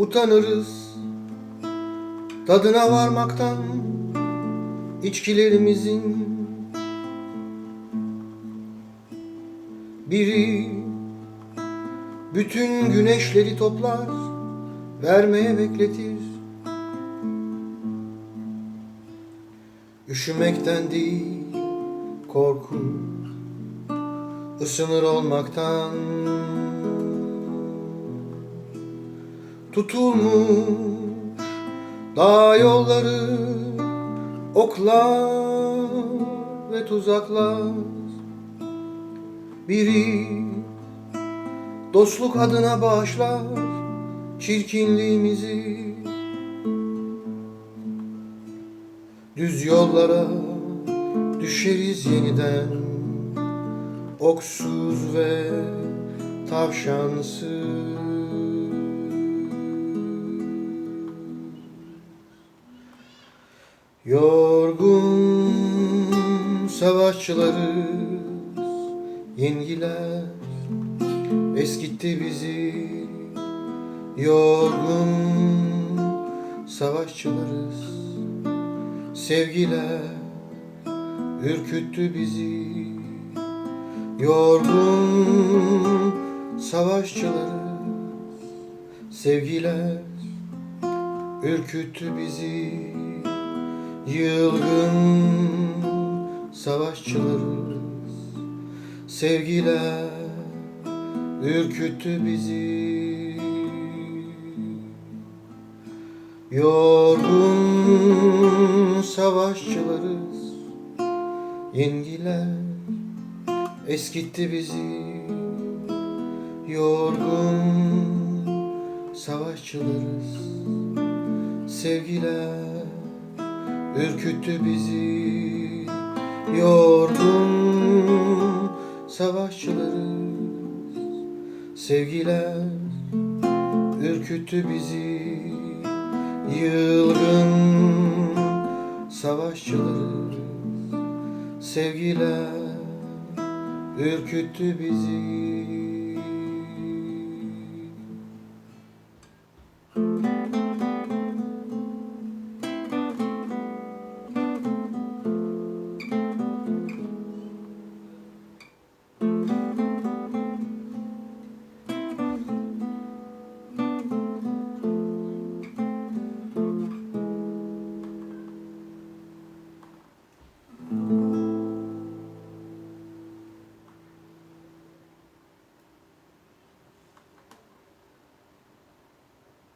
utanırız. Tadına varmaktan içkilerimizin Biri bütün güneşleri toplar Vermeye bekletir. Üşümekten değil korku ısınır olmaktan Tutulmuş. Dağ yolları Oklar ve tuzaklar. Biri dostluk adına bağışlar Çirkinliğimizi. Düz yollara düşeriz yeniden. Oksuz ve tavşansız Yorgun savaşçılarız Yengiler. Eskitti bizi Yorgun savaşçılarız. Sevgiler ürküttü bizi Yorgun savaşçılarız. Sevgiler ürküttü bizi Yılgın savaşçılarız Sevgiler ürküttü bizi. Yorgun savaşçılarız Yengiler eskitti bizi. Yorgun savaşçılarız Sevgiler ürküttü bizi Yorgun savaşçılarız Sevgiler ürküttü bizi Yılgın savaşçılarız Sevgiler ürküttü bizi